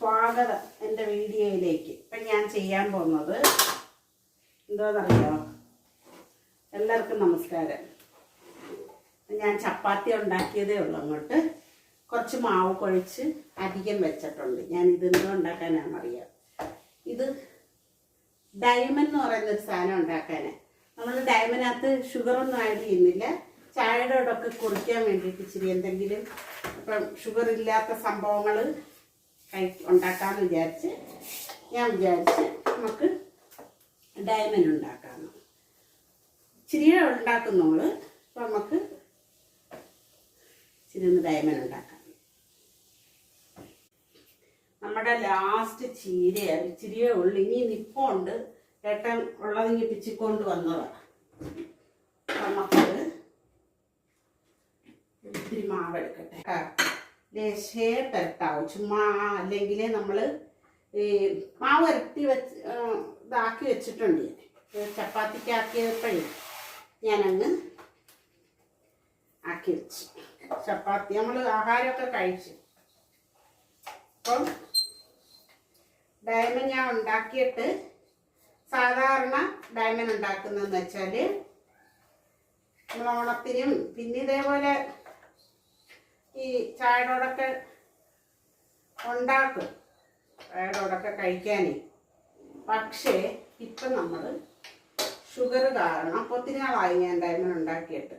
സ്വാഗതം എന്റെ വീഡിയോയിലേക്ക്. ഇപ്പം ഞാൻ ചെയ്യാൻ പോകുന്നത് എന്തോന്നറിയോ? എല്ലാവർക്കും നമസ്കാരം. ഞാൻ ചപ്പാത്തി ഉണ്ടാക്കിയതേ ഉള്ളൂ അങ്ങോട്ട്. കുറച്ച് മാവ് കുഴച്ച് അധികം വെച്ചിട്ടുണ്ട്. ഞാൻ ഇതെന്തോ ഉണ്ടാക്കാനാണെന്നറിയാം. ഇത് ഡയമണ്ട് എന്ന് പറയുന്ന ഒരു സാധനം ഉണ്ടാക്കാനാണ് നമ്മൾ ഡയമണ്ടിനകത്ത് ഷുഗറൊന്നും ആഡ് ചെയ്യുന്നില്ല. ചായയുടെ ഇടൊക്കെ കുറിക്കാൻ വേണ്ടിയിട്ട് ഇച്ചിരി എന്തെങ്കിലും ഇപ്പം ഷുഗർ ഇല്ലാത്ത സംഭവങ്ങൾ കഴി ഉണ്ടാക്കാമെന്ന് വിചാരിച്ച് ഞാൻ വിചാരിച്ച് നമുക്ക് ഡയമണ്ട് ഉണ്ടാക്കാമെന്ന് ഇച്ചിരി ഉണ്ടാക്കുന്നോൾ അപ്പം നമുക്ക് ഇച്ചിരി ഒന്ന് ഡയമണ്ട് ഉണ്ടാക്കാം. നമ്മുടെ ലാസ്റ്റ് ചീരയാണ് ഇച്ചിരിയേ ഉള്ളു. ഇനി നിപ്പുണ്ട് ഏട്ടൻ ഉള്ളതിങ്ങി പിച്ചിക്കൊണ്ട് വന്നതാണ് നമുക്കത് ഇത്തിരി മാവ് എടുക്കട്ടെ പരത്താവും ചുമ്മാ അല്ലെങ്കിൽ നമ്മൾ ഈ മാവ് ഇരട്ടി വെച്ച് ഇതാക്കി വെച്ചിട്ടുണ്ട് ഞാൻ. ഇത് ചപ്പാത്തിക്കാക്കിയപ്പോഴേ ഞാനങ്ങ് ആക്കി വെച്ചു. ചപ്പാത്തി നമ്മൾ ആഹാരമൊക്കെ കഴിച്ചു. അപ്പം ഡയമൻ ഞാൻ ഉണ്ടാക്കിയിട്ട് സാധാരണ ഡയമൻ ഉണ്ടാക്കുന്നതെന്ന് വെച്ചാൽ നമ്മൾ ഓണത്തിനും പിന്നെ ഇതേപോലെ ഈ ചായയോടൊക്കെ ഉണ്ടാക്കും. ചായയോടൊക്കെ കഴിക്കാനേ. പക്ഷേ ഇപ്പം നമ്മൾ ഷുഗർ കാരണം ഒത്തിരി നാളായി ഞാൻ ഡയമണ്ട് ഉണ്ടാക്കിയിട്ട്.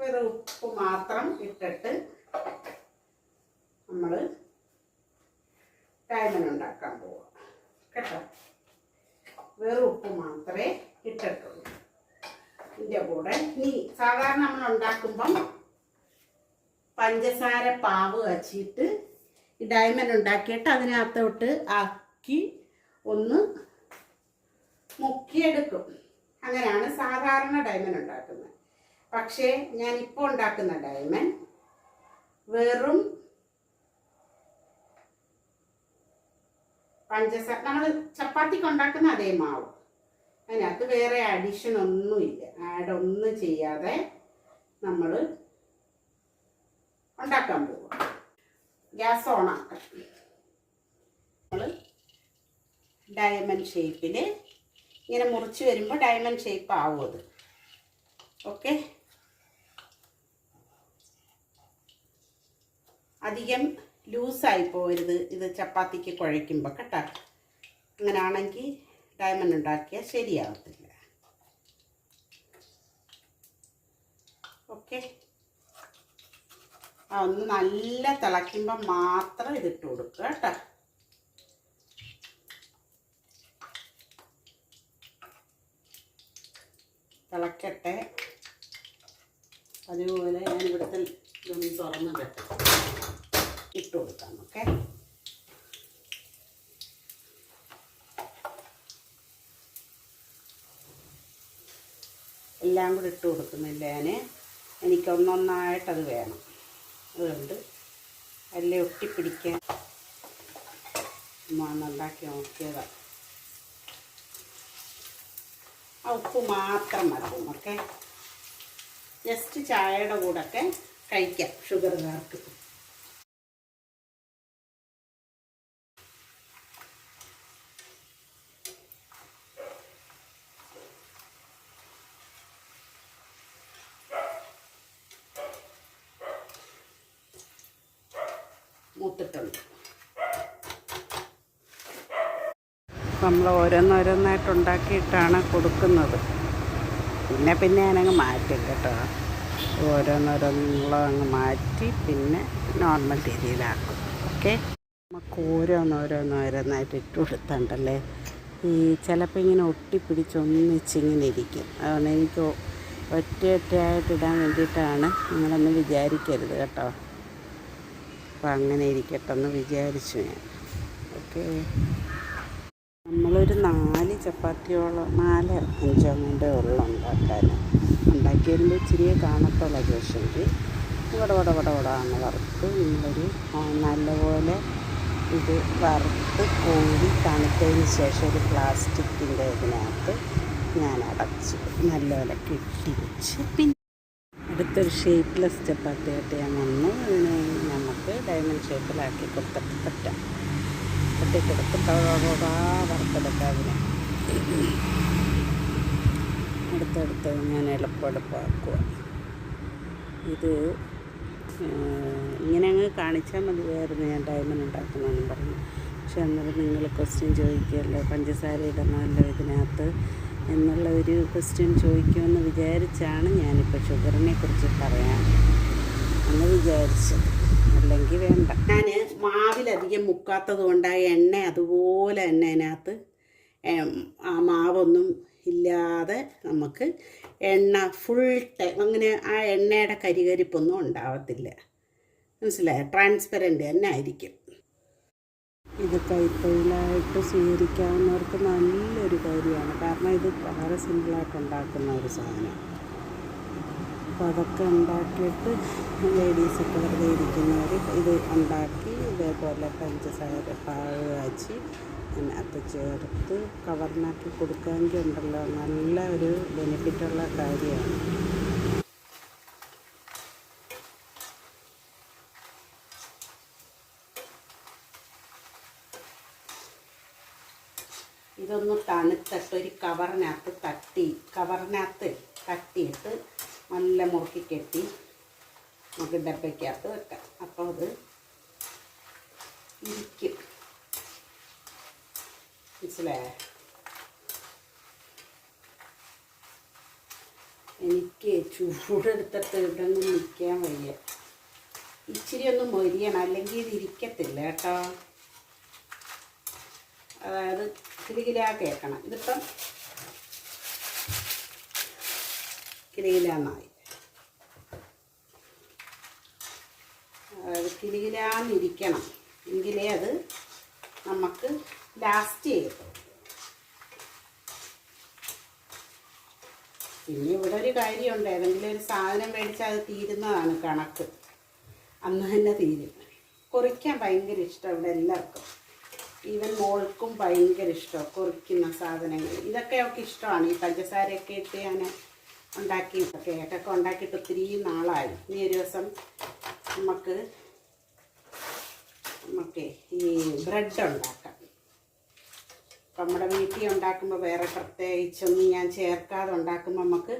വെറും ഉപ്പ് മാത്രം ഇട്ടിട്ട് നമ്മൾ ഡയമണ്ട് ഉണ്ടാക്കാൻ പോവാം. കേട്ടോ? വെറും ഉപ്പ് മാത്രമേ ഇട്ടിട്ടുള്ളൂ. ഇതിന്റെ കൂടെ ഇനി സാധാരണ നമ്മൾ ഉണ്ടാക്കുമ്പം പഞ്ചസാര പാവ് വച്ചിട്ട് ഈ ഡയമണ്ട് ഉണ്ടാക്കിയിട്ട് അതിനകത്തോട്ട് ആക്കി ഒന്ന് മുക്കിയെടുക്കും. അങ്ങനെയാണ് സാധാരണ ഡയമണ്ട് ഉണ്ടാക്കുന്നത്. പക്ഷേ ഞാൻ ഇപ്പോൾ ഉണ്ടാക്കുന്ന ഡയമണ്ട് വെറും പഞ്ചസാര നമ്മൾ ചപ്പാത്തിക്ക് ഉണ്ടാക്കുന്ന അതേ മാവ്. അതിനകത്ത് വേറെ അഡീഷൻ ഒന്നുമില്ല. ആഡ് ഒന്നും ചെയ്യാതെ നമ്മൾ ഉണ്ടാക്കാൻ പോവുക ഗ്യാസ് ഓണാക്കാം നമ്മൾ ഡയമണ്ട് ഷേപ്പിൽ ഇങ്ങനെ മുറിച്ച് വരുമ്പോൾ ഡയമണ്ട് ഷേപ്പ് ആവും അത്. ഓക്കെ അധികം ലൂസായി പോകരുത് ഇത് ചപ്പാത്തിക്ക് കുഴയ്ക്കുമ്പോൾ കേട്ടോ. അങ്ങനാണെങ്കിൽ ഡയമണ്ട് ഉണ്ടാക്കിയാൽ ശരിയാവത്തില്ല. ഓക്കെ ഒന്ന് നല്ല തിളയ്ക്കുമ്പോൾ മാത്രം ഇതിട്ട് കൊടുക്കുക കേട്ടോ. തിളക്കട്ടെ. അതുപോലെ ഞാൻ ഇവിടുത്തെ ഇതൊന്ന് തുറന്ന് വെക്കാം. ഇട്ട് കൊടുക്കാം ഓക്കെ? എല്ലാം കൂടി ഇട്ട് കൊടുക്കുന്നില്ല ഞാൻ എനിക്കൊന്നൊന്നായിട്ടത് വേണം. അതുകൊണ്ട് അല്ല ഒട്ടിപ്പിടിക്കാൻ നന്നാക്കി നോക്കിയതാണ് ആ ഉപ്പ് മാത്രം മതി ഓക്കെ? ജസ്റ്റ് ചായയുടെ കൂടെ ഒക്കെ കഴിക്കാം ഷുഗറുകാർക്ക് മൂത്തിട്ടുണ്ട് നമ്മൾ ഓരോന്നോരോന്നായിട്ട് ഉണ്ടാക്കിയിട്ടാണ് കൊടുക്കുന്നത്. പിന്നെ പിന്നെ ഞാനങ്ങ് മാറ്റും കേട്ടോ. ഓരോന്നോരോന്നുള്ളത് അങ്ങ് മാറ്റി പിന്നെ നോർമൽ രീതിയിലാക്കും. ഓക്കെ? നമുക്ക് ഓരോന്നോരോന്നോരോന്നായിട്ട് ഇട്ട് കൊടുത്തണ്ടല്ലേ? ഈ ചിലപ്പോൾ ഇങ്ങനെ ഒട്ടിപ്പിടിച്ചൊന്നിച്ചിങ്ങനെ ഇരിക്കും അതുകൊണ്ട് എനിക്ക് ഒറ്റ ഒറ്റയായിട്ട് ഇടാൻ വേണ്ടിയിട്ടാണ് നിങ്ങളൊന്നും വിചാരിക്കരുത് കേട്ടോ. അപ്പം അങ്ങനെ ഇരിക്കട്ടെ എന്ന് വിചാരിച്ചു ഞാൻ. ഓക്കെ. നമ്മളൊരു നാല് ചപ്പാത്തിയോളം നാല് അഞ്ചോ കൊണ്ടേ ഉള്ളു ഉണ്ടാക്കാൻ. ഉണ്ടാക്കി വരുമ്പോൾ ഇച്ചിരിയെ കാണത്തുള്ള ജോഷെങ്കിൽ ഇവിടെ ഇവിടെ ഇവിടെ ഇവിടെ ആണ് വറുത്ത് നമ്മളൊരു നല്ലപോലെ ഇത് വറുത്ത് കോഴി തണുത്തതിന് ശേഷം ഒരു പ്ലാസ്റ്റിക്കിന്റെ ഇതിനകത്ത് ഞാൻ അടച്ച്. നല്ലപോലെ കെട്ടി വെച്ച് പിന്നെ അടുത്തൊരു ഷേപ്പ്ലെസ് ചപ്പാത്തിയായിട്ട് ഞാൻ വന്നു. ഇതിന് നമുക്ക് ഡയമണ്ട് ഷേപ്പിലാക്കി കൊടുത്തിട്ട് പറ്റാം. തട്ടി കൊടുത്ത് പവാ വറുത്തെടുക്കാം അതിനെ. എടുത്തെടുത്ത് ഞാൻ എളുപ്പെടുപ്പാക്കുക ഇത് ഇങ്ങനെ അങ്ങ് കാണിച്ചാൽ മതിയായിരുന്നു ഞാൻ ഡയമണ്ട് ഉണ്ടാക്കുന്നതെന്ന് പറഞ്ഞു. പക്ഷെ അന്നേരം നിങ്ങൾ ക്വസ്റ്റ്യൻ ചോദിക്കുമല്ലോ പഞ്ചസാര ഇടണമല്ലോ ഇതിനകത്ത്? എന്നുള്ള ഒരു ക്വസ്റ്റ്യൻ ചോദിക്കുമെന്ന് വിചാരിച്ചാണ് ഞാനിപ്പോൾ ഷുഗറിനെ കുറിച്ച് പറയാൻ എന്ന് വിചാരിച്ചത് അല്ലെങ്കിൽ വേണ്ട. ഞാൻ മാവിലധികം മുക്കാത്തത് കൊണ്ട് ആ എണ്ണ അതുപോലെ തന്നെ അതിനകത്ത് ആ മാവൊന്നും ഇല്ലാതെ നമുക്ക് എണ്ണ ഫുൾ ടൈം അങ്ങനെ ആ എണ്ണയുടെ കരികരിപ്പൊന്നും ഉണ്ടാവത്തില്ല. മനസ്സിലായ? ട്രാൻസ്പെറന്റ് തന്നെ ആയിരിക്കും. ഇത് കൈത്തൊഴിലായിട്ട് സ്വീകരിക്കാവുന്നവർക്ക് നല്ലൊരു കാര്യമാണ്. കാരണം ഇത് വളരെ സിമ്പിളായിട്ട് ഉണ്ടാക്കുന്ന ഒരു സാധനം. അപ്പോൾ അതൊക്കെ ഉണ്ടാക്കിയിട്ട് ലേഡീസൊക്കെ വെറുതെ ഇരിക്കുന്നവർ ഇത് ഉണ്ടാക്കി ഇതേപോലെ പഞ്ചസാര പാഴ് കാച്ചി അതിനകത്ത് ചേർത്ത് കവറിനാക്കി കൊടുക്കാമെങ്കിൽ ഉണ്ടല്ലോ. നല്ല ഒരു ബെനിഫിറ്റുള്ള കാര്യമാണ്. ഇതൊന്ന് തണുത്തിട്ട് ഒരു കവറിനകത്ത് തട്ടി കവറിനകത്ത് തട്ടിയിട്ട് നല്ല മുറുക്കി കെട്ടി നമുക്ക് ഡബയ്ക്കകത്ത് വെക്കാം. അപ്പോൾ അത് ഇരിക്കും. മനസ്സിലായോ? എനിക്ക് ചൂടെടുത്തിട്ട് ഇവിടെ ഒന്നും നിൽക്കാൻ വയ്യ. ഇച്ചിരി ഒന്ന് മൊരിയണം. അല്ലെങ്കിൽ ഇത് ഇരിക്കത്തില്ല കേട്ടോ. അതായത് കിലുകിലാ കേൾക്കണം. ഇതിപ്പം കിലുകിലാന്നായി കിലുകിലാന്നിരിക്കണം എങ്കിലേ അത് നമുക്ക് ലാസ്റ്റ് ചെയ്യത്തുള്ളൂ പിന്നെ ഇവിടെ ഒരു കാര്യമുണ്ട്. ഏതെങ്കിലും ഒരു സാധനം മേടിച്ചാൽ അത് തീരുന്നതാണ് കണക്ക്. അന്ന് തന്നെ തീരും. കുറിക്കാൻ ഭയങ്കര ഇഷ്ടം ഇവിടെ എല്ലാവർക്കും. ഈവൻ മോൾക്കും ഭയങ്കര ഇഷ്ടമാണ് കുറിക്കുന്ന സാധനങ്ങൾ. ഇതൊക്കെ അവൾക്ക് ഇഷ്ടമാണ്. ഈ പഞ്ചസാരയൊക്കെ ഇട്ട് ഞാൻ ഉണ്ടാക്കി കേക്കൊക്കെ ഉണ്ടാക്കിയിട്ട് ഒത്തിരി നാളായി. ഇനി ഒരു ദിവസം നമുക്ക് നമുക്ക് ഈ ബ്രെഡ് ഉണ്ടാക്കാം. നമ്മുടെ വീട്ടിൽ ഉണ്ടാക്കുമ്പോൾ വേറെ പ്രത്യേകിച്ചൊന്നും ഞാൻ ചേർക്കാതെ ഉണ്ടാക്കുമ്പോൾ നമുക്ക്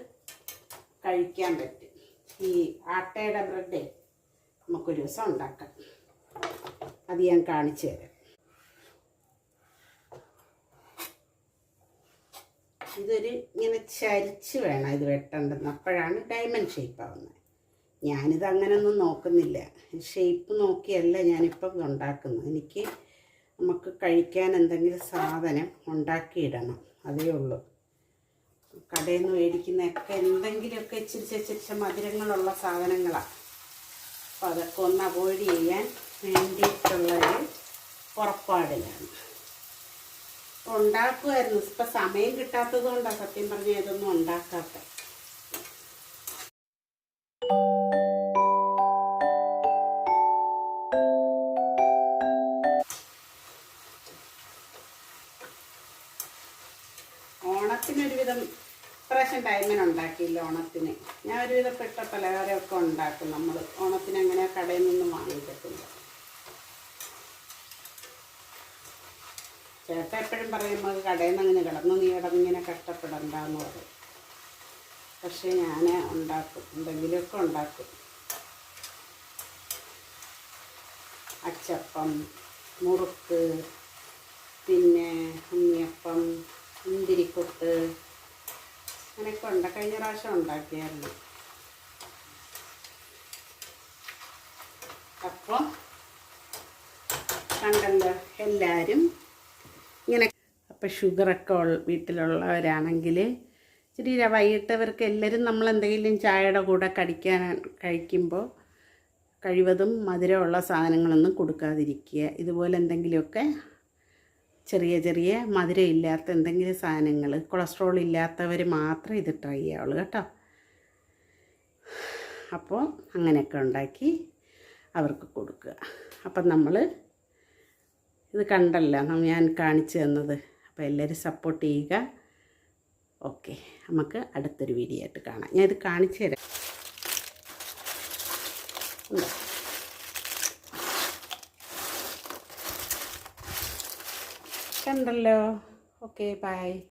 കഴിക്കാൻ പറ്റും. ഈ ആട്ടയുടെ ബ്രെഡ് നമുക്കൊരു ദിവസം ഉണ്ടാക്കാം. അത് ഞാൻ കാണിച്ചു തരാം. ഇതൊരു ഇങ്ങനെ ചരിച്ച് വേണം ഇത് വെട്ടേണ്ടത് അപ്പോഴാണ് ഡയമണ്ട് ഷേപ്പ് ആവുന്നത്. ഞാനിത് അങ്ങനെയൊന്നും നോക്കുന്നില്ല. ഷേപ്പ് നോക്കിയല്ല ഞാനിപ്പം ഉണ്ടാക്കുന്നത്. എനിക്ക് നമുക്ക് കഴിക്കാൻ എന്തെങ്കിലും സാധനം ഉണ്ടാക്കിയിടണം. അതേ ഉള്ളൂ. കടയിൽ നിന്ന് മേടിക്കുന്നതൊക്കെ എന്തെങ്കിലുമൊക്കെ ഇച്ചിരി ചെറിയ മധുരങ്ങളുള്ള സാധനങ്ങളാണ് അപ്പോൾ അതൊക്കെ ഒന്ന് അവോയ്ഡ് ചെയ്യാൻ വേണ്ടിയിട്ടുള്ളൊരു പുറപ്പാടിലാണ്. ഉണ്ടാക്കുമായിരുന്നു ഇപ്പം സമയം കിട്ടാത്തത് കൊണ്ടാണ് സത്യം പറഞ്ഞ ഇതൊന്നും ഉണ്ടാക്കാത്ത. ഓണത്തിനൊരുവിധം ഇപ്രാവശ്യം ടൈമിന് ഉണ്ടാക്കിയില്ല ഓണത്തിന്. ഞാൻ ഒരുവിധപ്പെട്ട പലഹാരമൊക്കെ ഉണ്ടാക്കും നമ്മൾ ഓണത്തിന് അങ്ങനെ കടയിൽ നിന്നും വാങ്ങിക്കത്തില്ല ചേട്ടൻ എപ്പോഴും പറയുമ്പോൾ കടയിൽ നിന്ന് അങ്ങനെ കിടന്നു നീ കിടന്നിങ്ങനെ കഷ്ടപ്പെടണ്ടെന്ന് പറയും. പക്ഷേ ഞാൻ ഉണ്ടാക്കും എന്തെങ്കിലുമൊക്കെ ഉണ്ടാക്കും. അച്ചപ്പം മുറുക്ക് പിന്നെ ഉണ്ണിയപ്പം മുന്തിരിക്കൊട്ട് അങ്ങനെയൊക്കെ ഉണ്ട്. കഴിഞ്ഞ പ്രാവശ്യം ഉണ്ടാക്കിയായിരുന്നു. അപ്പോൾ കണ്ടല്ലോ എല്ലാവരും ഇങ്ങനെ. അപ്പോൾ ഷുഗറൊക്കെ വീട്ടിലുള്ളവരാണെങ്കിൽ ഇച്ചിരി വൈകിട്ടവർക്ക് എല്ലാവരും നമ്മൾ എന്തെങ്കിലും ചായയുടെ കൂടെ കടിക്കാൻ കഴിക്കുമ്പോൾ കഴിവതും മധുരമുള്ള സാധനങ്ങളൊന്നും കൊടുക്കാതിരിക്കുക. ഇതുപോലെ എന്തെങ്കിലുമൊക്കെ ചെറിയ ചെറിയ മധുരം ഇല്ലാത്ത എന്തെങ്കിലും സാധനങ്ങൾ കൊളസ്ട്രോൾ ഇല്ലാത്തവർ മാത്രം ഇത് ട്രൈ ചെയ്യാവുള്ളൂ കേട്ടോ. അപ്പോൾ അങ്ങനെയൊക്കെ ഉണ്ടാക്കി അവർക്ക് കൊടുക്കുക. അപ്പം നമ്മൾ ഇത് കണ്ടല്ലോ ഞാൻ കാണിച്ചു തന്നത്. അപ്പോൾ എല്ലാവരും സപ്പോർട്ട് ചെയ്യുക. ഓക്കെ നമുക്ക് അടുത്തൊരു വീഡിയോ ആയിട്ട് കാണാം. ഞാൻ ഇത് കാണിച്ചു തരാം. കണ്ടല്ലോ. Okay bye